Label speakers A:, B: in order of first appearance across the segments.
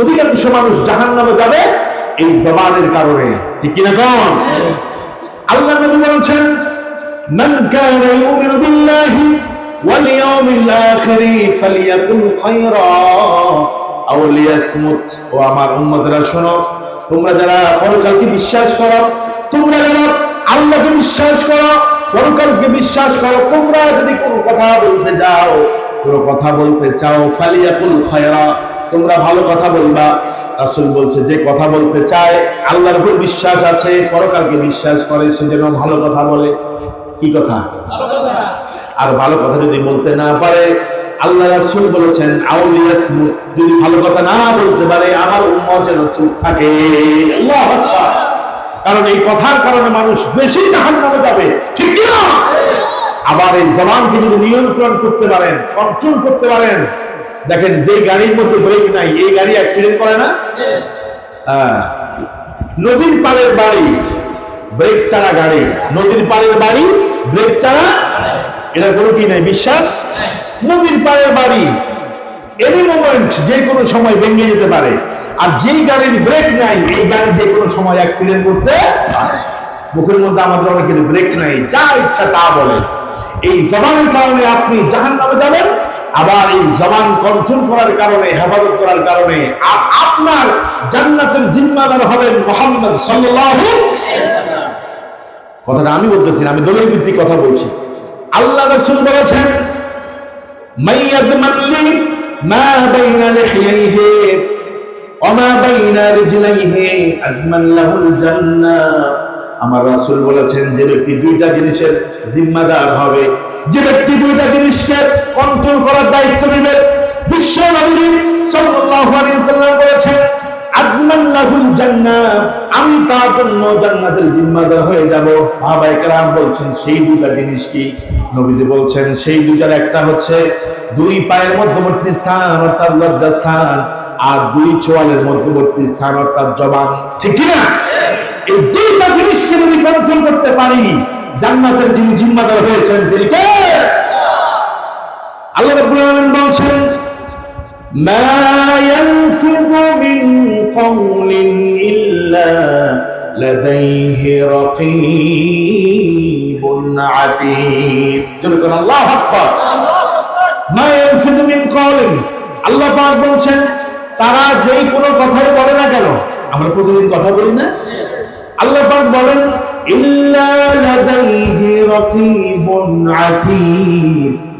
A: অধিকাংশ মানুষ জাহান নামে যাবে এই জবানের কারণে। ঠিক কিনা আল্লাহ নবী তোমরা যারা পরকালকে বিশ্বাস করো, তোমরা যারা আল্লাহকে বিশ্বাস করো, পরকালকে বিশ্বাস করো, তোমরা যদি কোনো কথা বলতে যাও, কোনো কথা বলতে চাও, ফালিয়াকুল খায়রা তোমরা ভালো কথা বলবা। রাসূল বলছে যে কথা বলতে চায় আল্লাহর উপর বিশ্বাস আছে পরকালকে বিশ্বাস করে সে যেন ভালো কথা বলে। কি কথা? আর ভালো কথা যদি বলতে না পারে আল্লাহ রাসূল বলেছেন আউলিয়াসমুত যদি ভালো কথা না বলতে পারে আমার উম্মত যেন চুপ থাকে। আল্লাহু আকবার। কারণ এই কথার কারণে মানুষ বেশি জাহান্নামে যাবে। ঠিক কি না আবার এই জবানকে যদি নিয়ন্ত্রণ করতে পারেন কন্ট্রোল করতে পারেন দেখেন যে গাড়ির মধ্যে ব্রেক নাই, এই গাড়ি অ্যাক্সিডেন্ট করে না? হ্যাঁ। নদীর পাড়ের বাড়ি ব্রেক ছাড়া গাড়ি। নদীর পাড়ের বাড়ি ব্রেক ছাড়া এটা কোনো কি নাই, বিশ্বাস? নদীর পাড়ের বাড়ি এনি মোমেন্ট যে কোনো সময় ভেঙে যেতে পারে। আর যেই গাড়ির ব্রেক নাই, এই গাড়ি যে কোনো সময় অ্যাক্সিডেন্ট করতে। মুখের মধ্যে আমাদের অনেকের ব্রেক নাই, যা ইচ্ছা তা বলে। এই জবানের কারণে আপনি জাহান নামে যাবেন আবার এই জবান কন্ট্রোল করার কারণে, হেফাজত করার কারণে আ- আপনার জান্নাতের জিম্মাদার হবেন মোহাম্মদ সাল্লাল্লাহু কথাটা আমি বলতেছি আমি দলিল ভিত্তিক কথা বলছি। আল্লাহ রাসূল বলেছেন মাইয়াদমান লি মা বাইনা লিহিয়াইহি ওমা বাইনা রিজলাইহি আদমান লাহুল জান্নাহ আমার রাসূল বলেছেন, যে ব্যক্তি দুইটা জিনিসের জিম্মাদার হবে, যে ব্যক্তি দুইটা কন্ট্রোল করার দায়িত্ব নেবে বিশ্ব নবী সাল্লাল্লাহু আলাইহি সাল্লাম বলেছেন আদমান্নাহুল জান্নাহ আমি তার জন্য জান্নাতের জিম্মাদার হয়ে যাব। সাহাবায়ে কেরাম বলছেন, সেই দুইটা জিনিস কি? নবীজি বলছেন, সেই দুইটার একটা হচ্ছে দুই পায়ের মধ্যবর্তী স্থান, অর্থাৎ লজ্জা স্থান, আর দুই চোয়ালের মধ্যবর্তী স্থান, অর্থাৎ জবান। ঠিক কি না এই দুইটা জিনিসকে যদি কন্ট্রোল করতে পারি, জান্নাতের যিনি জিম্মাদার হয়েছেন, তিনি কে? ما يلفظ من قول إلا لديه رقيب عتيد جل الله أكبر মা ইয়ালফিদু মিন কওলিন আল্লাহ পাক বলছেন তারা যেই কোনো কথাই বলে না কেন আমরা প্রতিদিন কথা বলি না আল্লাহ পাক বলেন ইল্লা লাদাইহি রাকিবুন আতীদ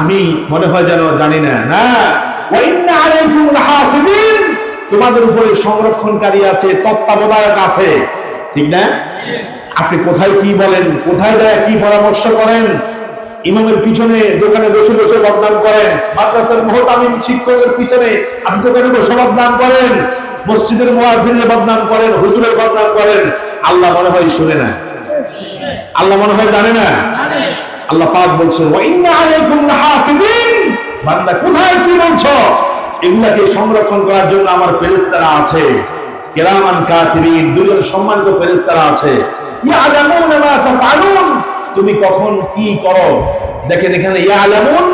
A: আমি মনে হয় যেন জানি না। তোমাদের উপরে সংরক্ষণকারী আছে, তত্ত্বাবধায়ক আছে। ঠিক না? আপনি কোথায় কি বলেন, কোথায় যায় কি পরামর্শ করেন? ইমামের পিছনে দোকানে বসে বসে বদনাম করেন। মাদ্রাসার মহতামিম শিক্ষকের পিছনে আপনি দোকানে বসে বদনাম করেন। মসজিদের মুয়াজ্জিনের বদনাম করেন, হুজুরের বদনাম করেন। আল্লাহ মনে হয় শুনে না। আল্লাহ মনে হয় জানে না। আল্লাহ পাক বলছেন বান্দা, কোথায় কি বলছো? এগুলাকে সংরক্ষণ করার জন্য আমার ফেরেশতারা আছে। কেরামান কাতিবিন, দুজন সম্মানিত ফেরেশতারা আছে। তুমি কখন কি করো? দেখেন এখানে ইয়ালামুন,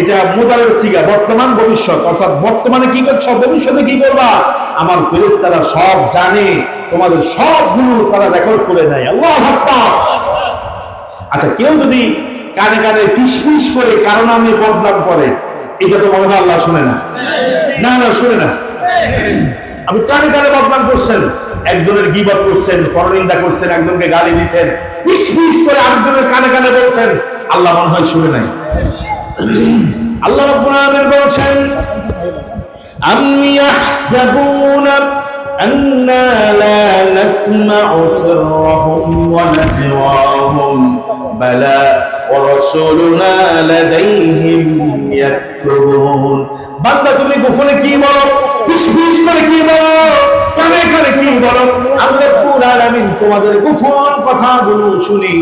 A: এটা মুদারের সিগা, বর্তমান ভবিষ্যৎ। অর্থাৎ বর্তমানে কি করছ? ভবিষ্যতে কি করবা? আমার ফেরেশতারা সব জানে। তোমাদের সবগুলো তারা রেকর্ড করে নেয়। আল্লাহু আচ্ছা কেউ যদি কানে কানে ফিস ফিস করে কারণ আমি বদনাম করে এটা তো মনে হয় আল্লাহ শুনে না না না শুনে না আপনি কানে কানে বদনাম করছেন একজনের গিবত করছেন পরনিন্দা করছেন একজনকে গালি দিচ্ছেন ফিস ফিস করে আরেকজনের কানে কানে বলছেন আল্লাহ মনে হয় শুনে নাই আল্লাহ রাব্বুল আলামিন বলছেন আম ইয়াহসাবুনা أنا لا نسمع سرهم ونجواهم بلى ورسولنا لديهم يكتبون বান্দা তুমি গোপনে কি বলো পিস করে কি বলো কানে কানে কি বলো আমরা পুরো আলামিন তোমাদের গোপন কথাগুলো শুনি